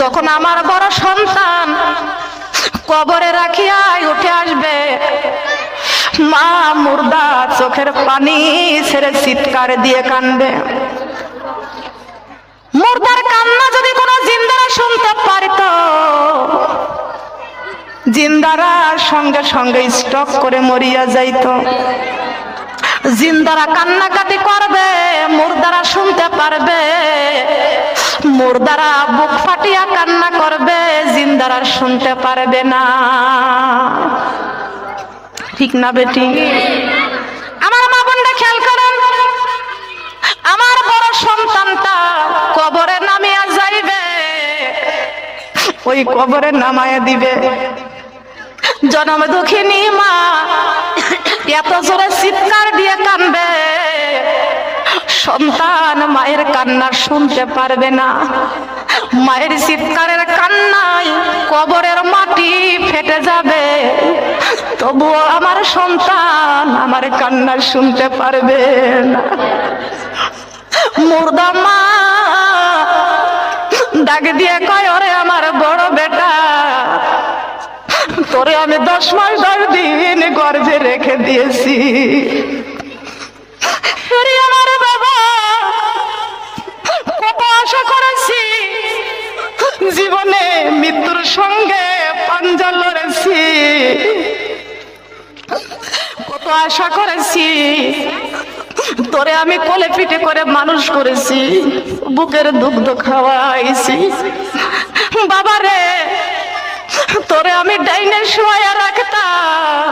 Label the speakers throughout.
Speaker 1: যখন আমার বড় সন্তান কবরে রাখিয়াই উঠে আসবে, মা মুর্দা চোখের পানি ছেড়ে চিৎকার দিয়ে কানবে। মুর্দার কান্না যদি কোনো জিন্দারা শুনতে পারিত, জিন্দারা সঙ্গে সঙ্গে স্টক করে মরিয়া যাইত। জিন্দারা কান্নাকাটি করবে, মুর্দারা শুনতে পারবে। মুর্দারা বুক ফাটিয়া কান্না করবে, জিন্দারা শুনতে পারবে না। ঠিক না বেটি? আমার মা বোনটা খেয়াল করেন, আমার বড় সন্তানটা কবরে নামিয়া যাইবে, ওই কবরে নামায়া দিবে। জনম দুঃখিনী মা এত জোরে চিৎকার দিয়ে কানবে। সন্তান মায়ের কান্না শুনতে পারবে না। মায়ের চিৎকারের কান্নায় কবরের মাটি ফেটে যাবে। তবুও আমার সন্তান আমার কান্না শুনতে পারবে না। মুর্দা মা, ডাক দিয়ে কয়, ওরে আমার বড় বেটা। তোরে আমি দশ মাস দশ দিন গর্ভে রেখে দিয়েছি। আমার বাবা কত আশা করেছি। জীবনে মৃত্যুর সঙ্গে পাঞ্জা লড়েছি। কত আশা করেছি। তোরে আমি কোলে পিঠে করে মানুষ করেছি। বুকের দুগ্ধ খাওয়াইছি। বাবা রে তোরে আমি ডাইনে শুয়াইয়া রাখতাম।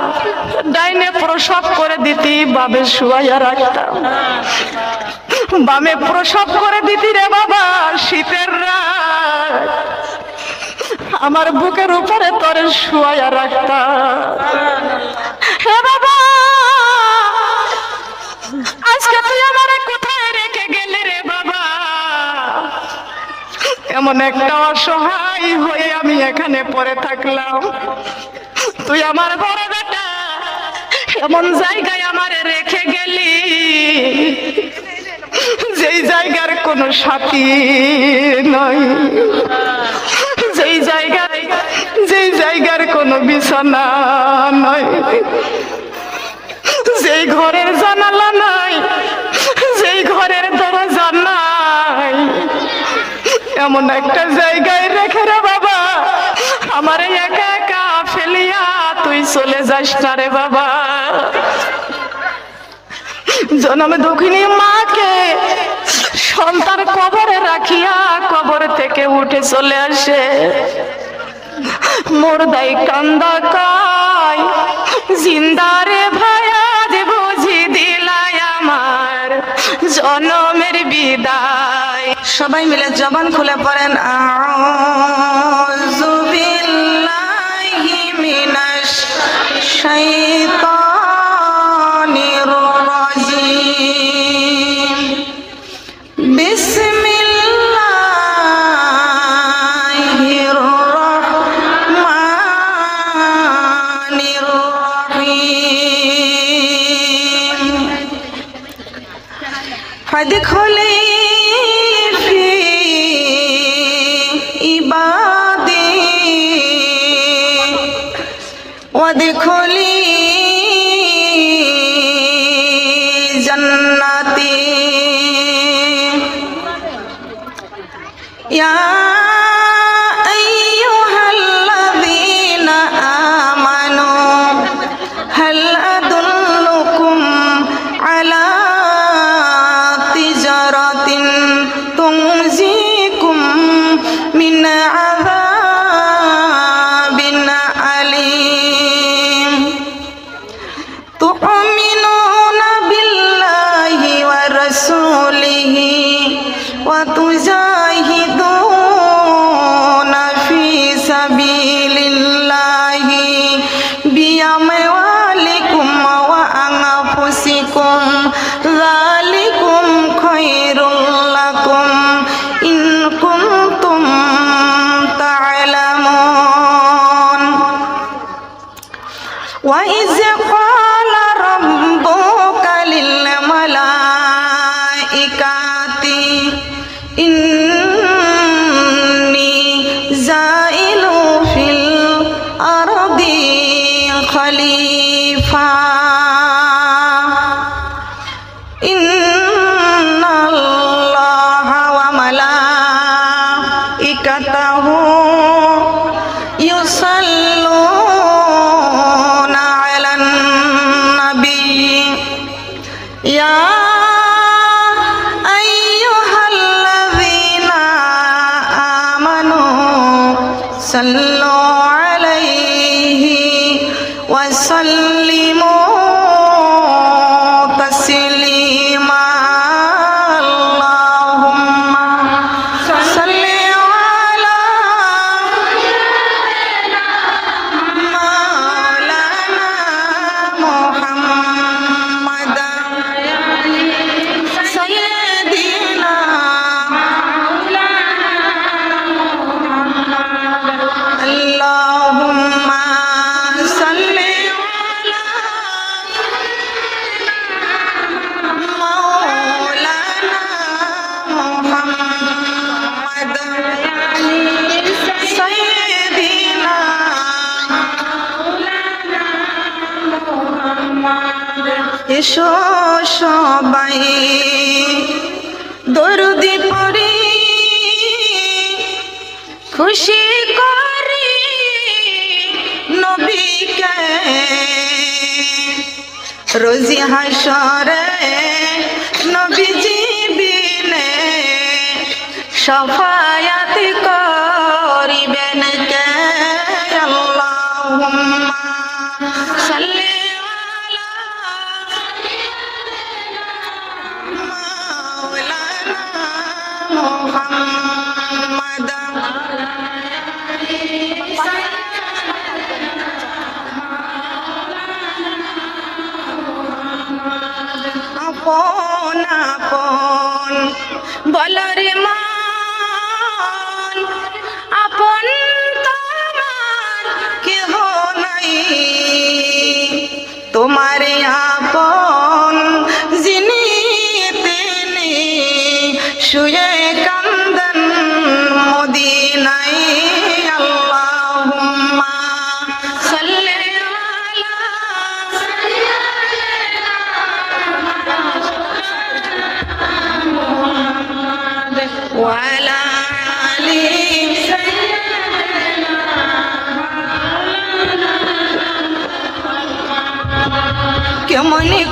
Speaker 1: ডাইনে প্রসব করে দিতি বাবে শুয়াইয়া রাখতাম। বামে প্রসব করে দিতি রে বাবা, শীতের রাত। আমার বুকের উপরে তোরে শুয়াইয়া রাখতাম। হে বাবা! এমন একটা অসহায় হয়ে আমি এখানে পড়ে থাকলাম। তুই আমার বড় বেটা, এমন জায়গায় আমারে রেখে গেলি। যেই জায়গার কোনো সাথী নয় যেই জায়গায় যেই জায়গার কোনো বিছানা নয় যেই ঘরের জানালা নাই এমন একটা জায়গায় রেখে রে বাবা। আমার একা একা ফেলিয়া তুই চলে যাস না রে বাবা। জনম দুঃখিনী মাকে সন্তান কবরে রাখিয়া কবর থেকে উঠে চলে আসে। মোর দাই কান্দা কাই জিন্দারে ভায়া যে বুঝি দিলাই আমার জনমের বিদায়।
Speaker 2: সবাই মিলে জবান খুলে পড়েন আউযু বিল্লাহি মিনাশ ওদের খলি এসো সবাই। দরুদি পরে খুশি করে নবীকে। রোজি হাসরে নবীজি বিনে সফায়াত করিবেন কে? আল্লাহুম্মা সাল্লি আপন। বলো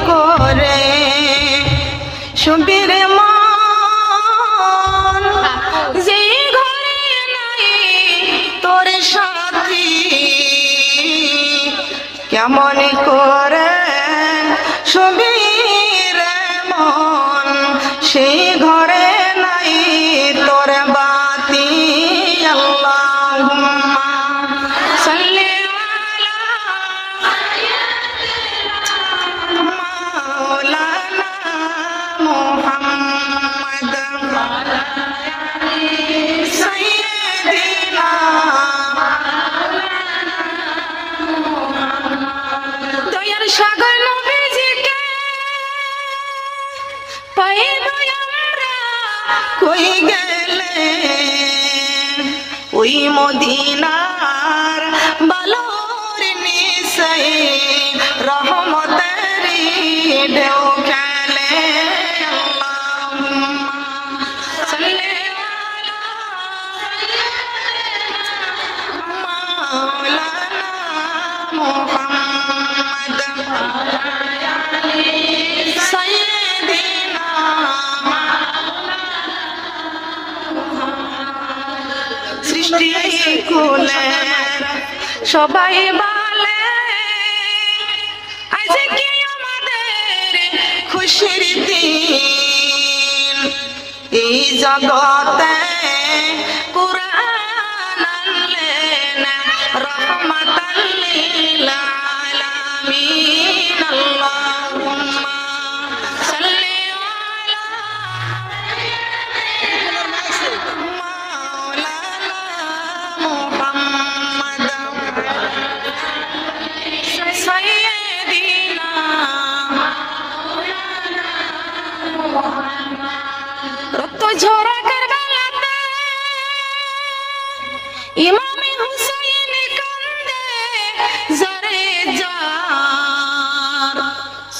Speaker 2: করে। শুনবি মদিনার বালোর নিশে রহমতের ঢেউ সবাই বলে আজ কি আমাদের খুশির দিন? এই জগতে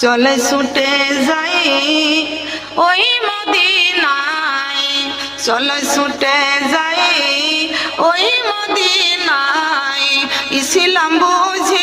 Speaker 2: চলে ছুটে যাই ওই মদিনায়। চলে ছুটে যাই ওই মদিনায়। ইসিলাম বুঝি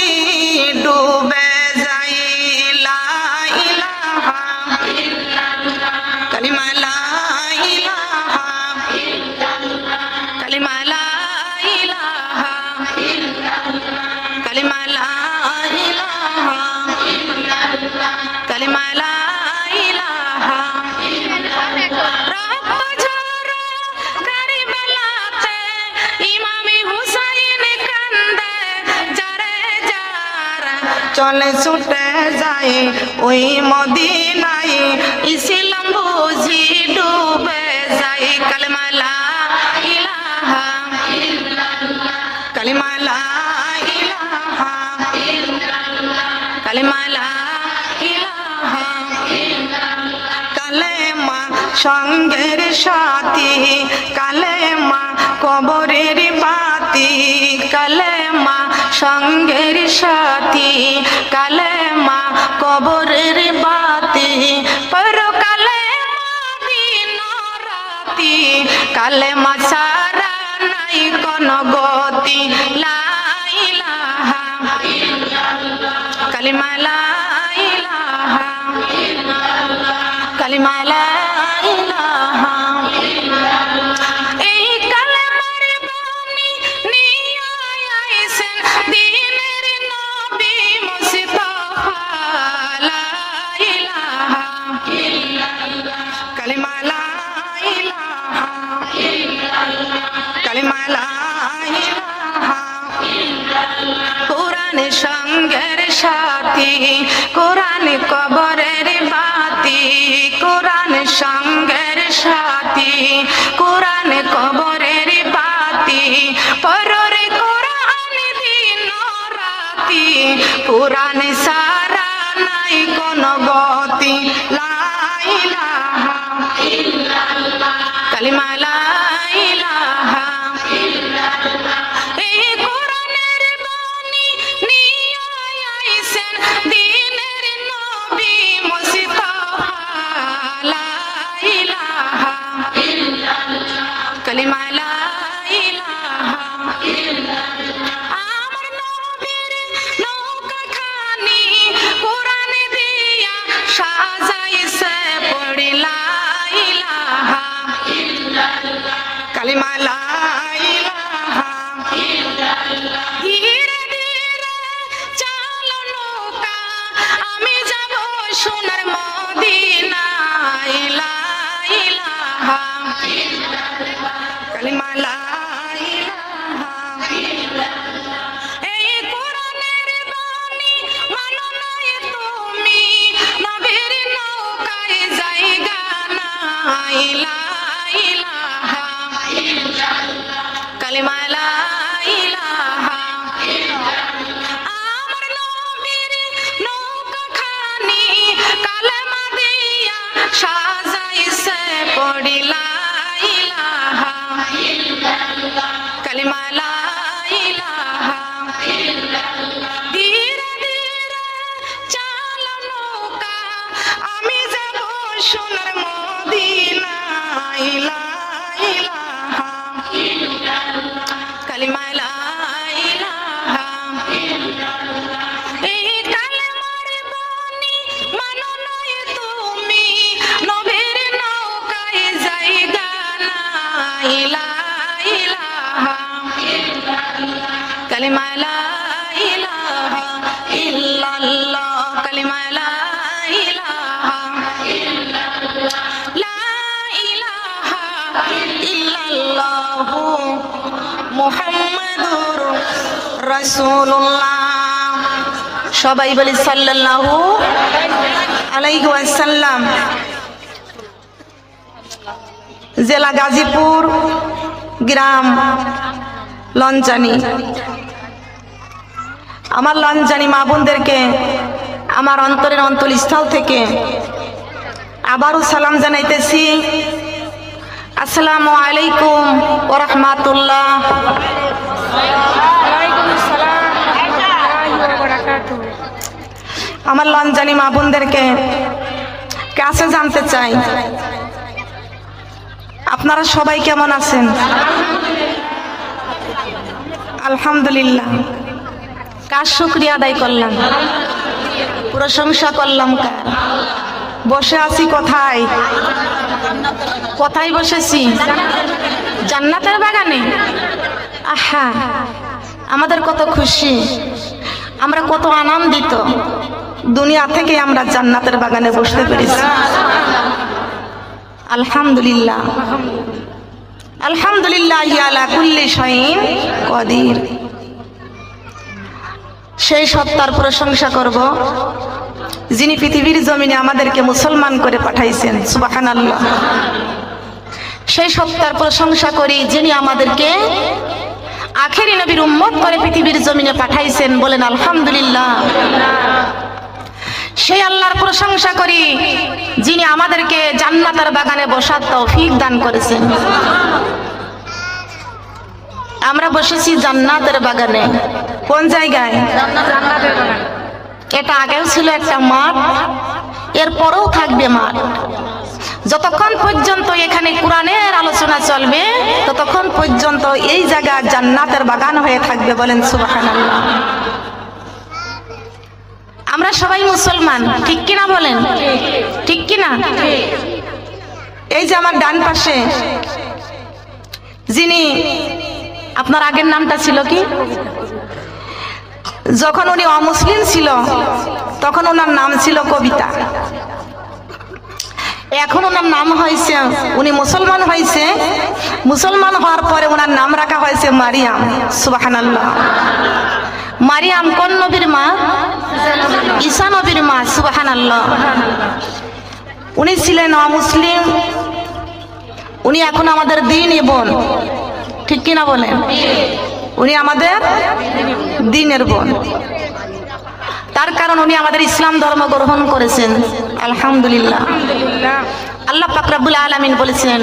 Speaker 2: চলে ছুটে যাই ওই মদিনাই ইসলাম বুঝি ডুবে যাই। কালমালা ইলাহা কালিমালা ইলাহা কালিমালা ইলাহা কালেমা সঙ্গের সাথী ঘরের বাতি। পরকালে মাবি নরাতি। কালে মাছা पुराने सा Gaza. সবাই বলি সাল্লাল্লাহু আলাইকুম ওয়াসাল্লাম। জেলা গাজীপুর গ্রাম লঞ্চানি। আমার লঞ্চানি মা বোনদেরকে আমার অন্তরের অন্তলস্থল থেকে আবারও সালাম জানাইতেছি। আসসালামু আলাইকুম ওরহমাতুল্লাহ আমার লঞ্জানি মা বোনদেরকে কাছে জানতে চাই। আপনারা সবাই কেমন আছেন? আলহামদুলিল্লাহ। কার শুক্রিয়া আদায় করলাম? প্রশংসা করলাম বসে আছি কোথায়? কোথায় বসেছি? জান্নাতের বাগানে? আহা, আমাদের কত খুশি। আমরা কত আনন্দিত। দুনিয়া থেকে আমরা জান্নাতের বাগানে বসতে পেরেছি। আলহামদুলিল্লাহ। আলহামদুলিল্লাহ আলা কুল্লি শাইন কদির। সেই সত্তার প্রশংসা করব, যিনি পৃথিবীর জমিনে আমাদেরকে মুসলমান করে পাঠাইছেন সুবাহান আল্লাহ সেই সত্তার প্রশংসা করি যিনি আমাদেরকে আখেরি নবীর উম্মত করে পৃথিবীর জমিনে পাঠাইছেন বলেন, আলহামদুলিল্লাহ। সেই আল্লাহর প্রশংসা করি, যিনি আমাদেরকে জান্নাতের বাগানে বসার তৌফিক দান করেছেন। আমরা বসেছি জান্নাতের বাগানে। কোন জায়গায়? এটা আগেও ছিল একটা মাঠ, এরপরেও থাকবে মাঠ। যতক্ষণ পর্যন্ত এখানে কোরআনের আলোচনা চলবে, ততক্ষণ পর্যন্ত এই জায়গা জান্নাতের বাগান হয়ে থাকবে বলেন সুবহানাল্লাহ। আমরা সবাই মুসলমান। ঠিক কিনা বলেন? ঠিক কিনা? এই যে আমার ডান পাশে, যিনি, আপনার আগের নামটা ছিল কি? যখন উনি অমুসলিম ছিল, তখন ওনার নাম ছিল কবিতা। এখন ওনার নাম হয়েছে, উনি মুসলমান হয়েছে। মুসলমান হওয়ার পরে ওনার নাম রাখা হয়েছে মারিয়াম, সুবাহানাল্লাহ। মারিয়াম কোন নবীর মা? ঈশা নবীর মা সুবাহান আল্লাহ উনি ছিলেন অমুসলিম। উনি এখন আমাদের দিন বোন। ঠিক কিনা বলেন? উনি আমাদের দিনের বোন। তার কারণ উনি আমাদের ইসলাম ধর্ম গ্রহণ করেছেন। আলহামদুলিল্লাহ। আল্লাহ পাকরাবুল আলমিন বলেছেন,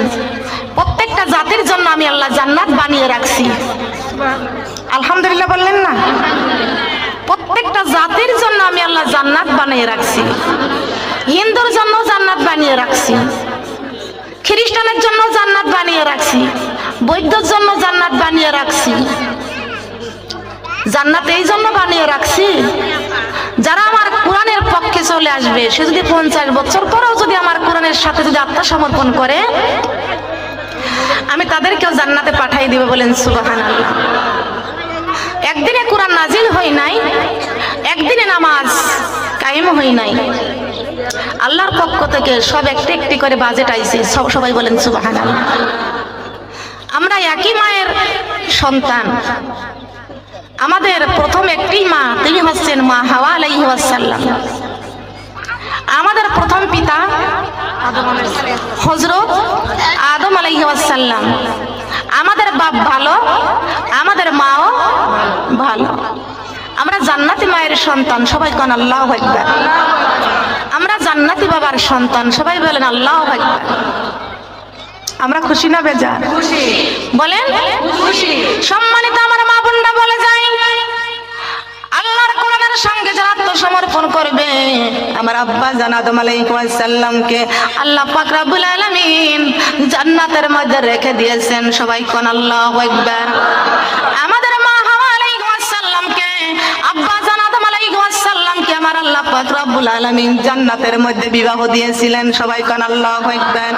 Speaker 2: প্রত্যেকটা জাতির জন্য আমি আল্লাহ জান্নাত বানিয়ে রাখছি। আলহামদুলিল্লাহ বললেন না। প্রত্যেকটা জাতির জন্য আমি আল্লাহ জান্নাত বানিয়ে রাখছি। হিন্দুর জন্য জান্নাত বানিয়ে রাখছি। খ্রিস্টানের জন্য জান্নাত বানিয়ে রাখছি। বৈদ্যর জন্য জান্নাত বানিয়ে রাখছি। জান্নাত এই জন্য বানিয়ে রাখছি, যারা আমার কোরআনের পক্ষে চলে আসবে, সে যদি পঞ্চাশ বছর পরেও যদি আমার কোরআনের সাথে যদি আত্মসমর্পণ করে, আমি তাদেরকেও জান্নাতে পাঠাই দিবে বলেন সুবাহান আল্লাহ একদিনে কোরআন নাজিল হই নাই, একদিনে নামাজ কায়েম হই নাই। আল্লাহর পক্ষ থেকে সব একটি একটি করে বাজেট আইছে সব সবাই বলেন সুবাহান আমরা একই মায়ের সন্তান। আমাদের প্রথম একটি মা, তিনি হচ্ছেন মা হাওয়া আলাইহি ওয়াসাল্লাম। আমাদের প্রথম পিতা হজরত আদম আলাইহি ওয়াসাল্লাম। আমাদের বাপ ভালো আমাদের মাও ভালো। আমরা জান্নাতি মায়ের সন্তান সবাই কন আল্লাহ একবার আমরা জান্নাতি বাবার সন্তান সবাই বলেন আল্লাহ একবার আমরা খুশি না বেজা বলেন? সম্মানিত আমার মা বোনরা বলে যাই আল্লাহর কোরআনের সঙ্গে যারা আত্মসমর্পণ করবে, আমার আব্বা জানাত মালাইকুম আসসালামকে আল্লাহ পাক রাব্বুল আলামিন জান্নাতের মধ্যে রেখে দিয়েছেন। সবাই কোন আল্লাহু আকবার। আমাদের আমার আল্লাহ পাক রাব্বুল আলামিন জান্নাতের মধ্যে বিবাহ দিয়েছিলেন। সবাই কোন আল্লাহ একবার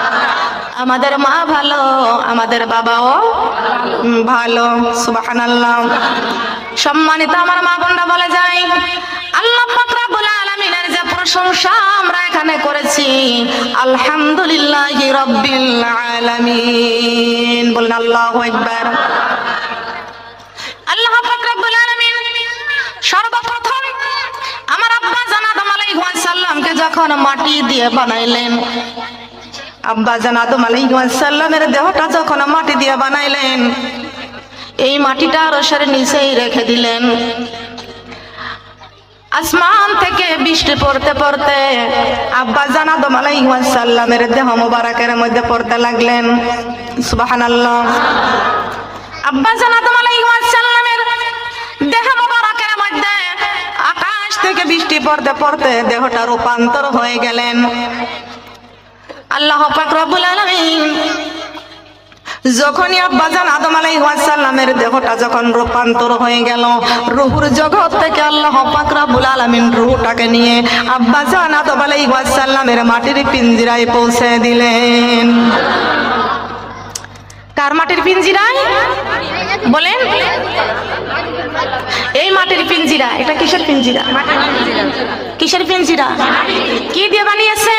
Speaker 2: আমাদের মা ভালো, আমাদের বাবাও ভালো, সুবহানাল্লাহ। সম্মানিত আমার মা বোনরা বলে যাই, আল্লাহ পাক রব্বুল আলামিনের যে প্রশংসা আমরা এখানে করেছি, আলহামদুলিল্লাহি রাব্বিল আলামিন। বলেন আল্লাহু আকবার। আল্লাহ পাক রব্বুল আলামিন সর্বপ্রথম আমার আব্বা জানাদম আলাইহিস সালামকে যখন মাটি দিয়ে বানাইলেন, আব্বা জান আদম আলাইসাল্লামের দেহটা যখন মাটি দিয়ে বানাইলেন, এই মাটিটা রসের নিচেই রেখে দিলেন। আসমান থেকে বৃষ্টি পড়তে পড়তে আব্বা জান আদম আলাইসাল্লামের দেহ মোবারকের মধ্যে পড়তে লাগলেন। আল্লাহ আব্বা জান আদম আলাইসাল্লামের থেকে বৃষ্টি পড়তে পড়তে দেহটা রূপান্তর হয়ে গেলেন। আল্লাহ পাক রব্বুল আলামিন
Speaker 1: যখনই আব্বাজান আদম আলাইহিসসালামের দেহটা যখন রূপান্তর হয়ে গেল, রুহুর জগৎ থেকে আল্লাহ পাক রব্বুল আলামিন রুহটাকে নিয়ে আব্বাজান আদম আলাইহিসসালামের মাটির পিঞ্জিরায় পৌঁছে দিলেন। কার মাটির পিঞ্জিরায় বলেন। এই মাটির পিঞ্জিরা, এটা কিসের পিঞ্জিরা? কিসের পিঞ্জিরা? কি দিয়ে বানিয়েছে?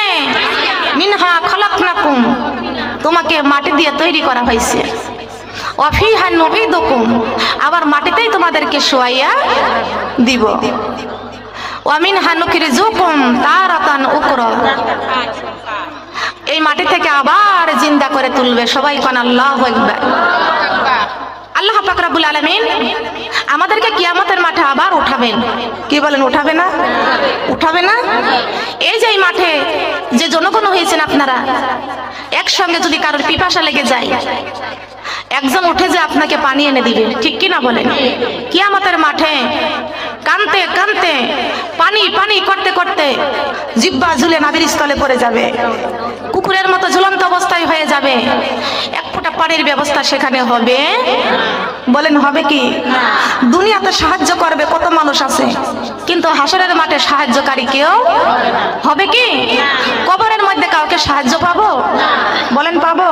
Speaker 1: মিনহা খলাকনাকুম। তোমাকে মাটি দিয়ে তৈরি করা হয়েছে। আবার মাটিতেই তোমাদেরকে শোয়াইয়া দিব। ওয়ামিন হানুকির জুকুম তারাতান উকরা। এই মাটি থেকে আবার জিন্দা করে তুলবে। সবাই কোন আল্লাহ আল্লাহ পাক রাব্বুল আলামিন আমাদেরকে কিয়ামতের মাঠে আবার উঠাবেন। কি বলেন, উঠাবে না? উঠাবে না? এই যে মাঠে যে জনগণ হয়েছেন আপনারা, একসঙ্গে যদি কারোর পিপাসা লেগে যায়, একজন উঠে যে আপনাকে পানি এনে দিবে, ঠিক কি না বলেন? কিয়ামতের মাঠে কানতে কানতে, পানি পানি করতে করতে জিব্বা ঝুলে নাবির স্থলে পড়ে যাবে। কুকুরের মতো ঝুলন্ত অবস্থায় হয়ে যাবে। এক ফোঁটা পানির ব্যবস্থা সেখানে হবে। বলেন, হবে কি? দুনিয়াতে সাহায্য করবে কত মানুষ আছে, কিন্তু হাসরের মাঠে সাহায্যকারী কেউ হবে কি? কবরের মধ্যে কাউকে সাহায্য পাবো? বলেন, পাবো।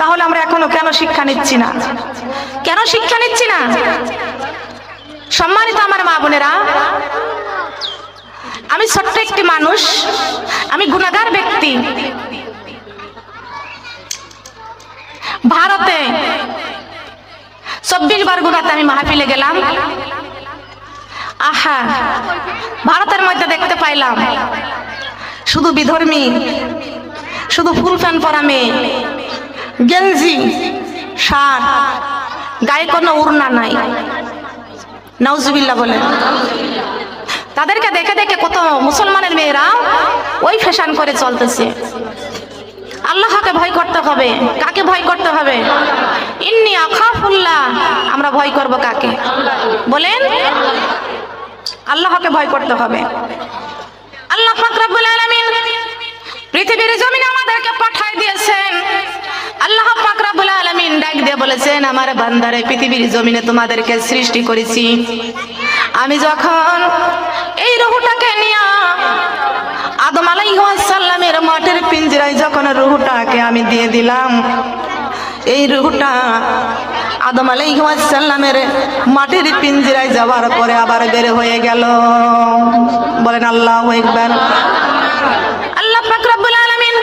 Speaker 1: তাহলে আমরা এখনও কেন শিক্ষা নিচ্ছি না? কেন শিক্ষা নিচ্ছি না? সম্মানিত আমার মা বোনেরা, আমি ছোট্ট একটি মানুষ, আমি গুণাগার ব্যক্তি। ভারতে চব্বিশ বার গুণাতে আমি মাহফিলে গেলাম। আহা, ভারতের মধ্যে দেখতে পাইলাম, শুধু বিধর্মী, শুধু ফুল প্যান্ট পরা মেয়ে, গেঞ্জি, শার্ট, গায়ে কোনো উড়না নাই। নাউজুবিল্লাহ বলে। তাদেরকে দেখে দেখে কত মুসলমানের মেয়েরা ওই ফ্যাশন করে চলতেছে। আল্লাহকে ভয় করতে হবে, কাকে ভয় করতে হবে? ইন্নি আখাফুল্লাহ, আমরা ভয় করব কাকে? বলেন, আল্লাহকে ভয় করতে হবে। আল্লাহ পাক রব্বুল আলামিন পৃথিবীর জমিনে আমাদেরকে পাঠাই দিয়েছেন। আল্লাহ পাক রব্বুল আলামিন ডাক দিয়ে বলেছেন, আমার বান্দারে, পৃথিবীর জমিনে তোমাদেরকে সৃষ্টি করেছি। আমি যখন এই রুহুটাকে নিয়ে আদম আলাইহিসসালামের মাটির পিঞ্জরায় যখন রুহুটাকে আমি দিয়ে দিলাম, এই রুহুটা আদম আলাইহিসসালামের মাটির পিঞ্জরায় যাওয়ার পরে আবার বের হয়ে গেল। বলেন আল্লাহু আকবার আল্লাহ পাক রব্বুল আলামিন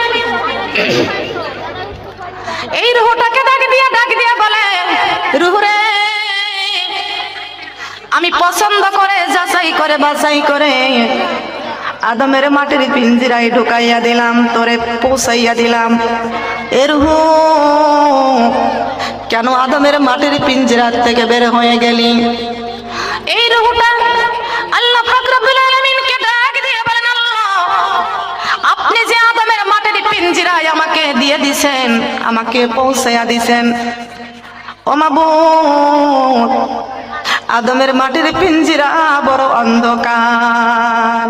Speaker 1: এই রুহুটাকে ডাক দিয়া ডাক দিয়া বলে, রুহুরে, আমি পছন্দ করে, যাচাই করে, বাছাই করে আদমের মাটির পিঞ্জিরায় ঢুকাইয়া দিলাম, তোরে পৌঁছাইয়া দিলাম। এর হু কেন আদমের মাটির পিঞ্জিরার থেকে বের হয়ে গেলি? এই রুহুটা আল্লাহ পাক পিঞ্জিরায় আমাকে দিয়ে দিছেন, আমাকে পৌঁছাইয়া দিছেন। ও আদমের মাটির পিঞ্জিরা বড় অন্ধকার।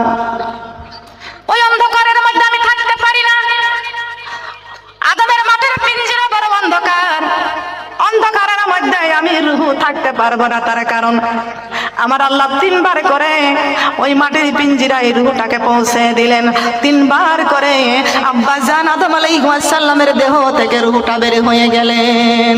Speaker 1: ওই অন্ধকারের মধ্যে আমি থাকতে পারি না। আদমের মাটির পিঞ্জিরা বড় অন্ধকার। অন্ধকারের মধ্যে আমি রুহু থাকতে পারব না তার কারণ। আমার আল্লাহ তিনবার করে ওই মাটির পিঞ্জিরায় রুহুটাকে পৌঁছে দিলেন। তিনবার করে আব্বা জান আদম আলাইহিস সালামের দেহ থেকে রুহুটা বের হয়ে গেলেন।